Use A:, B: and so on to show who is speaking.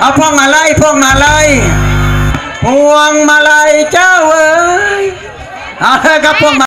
A: เอาพวงมาลัยพวงมาลัยพวงมาลัยเจ้าเอ๋ยเอาเถอะครับพวงมา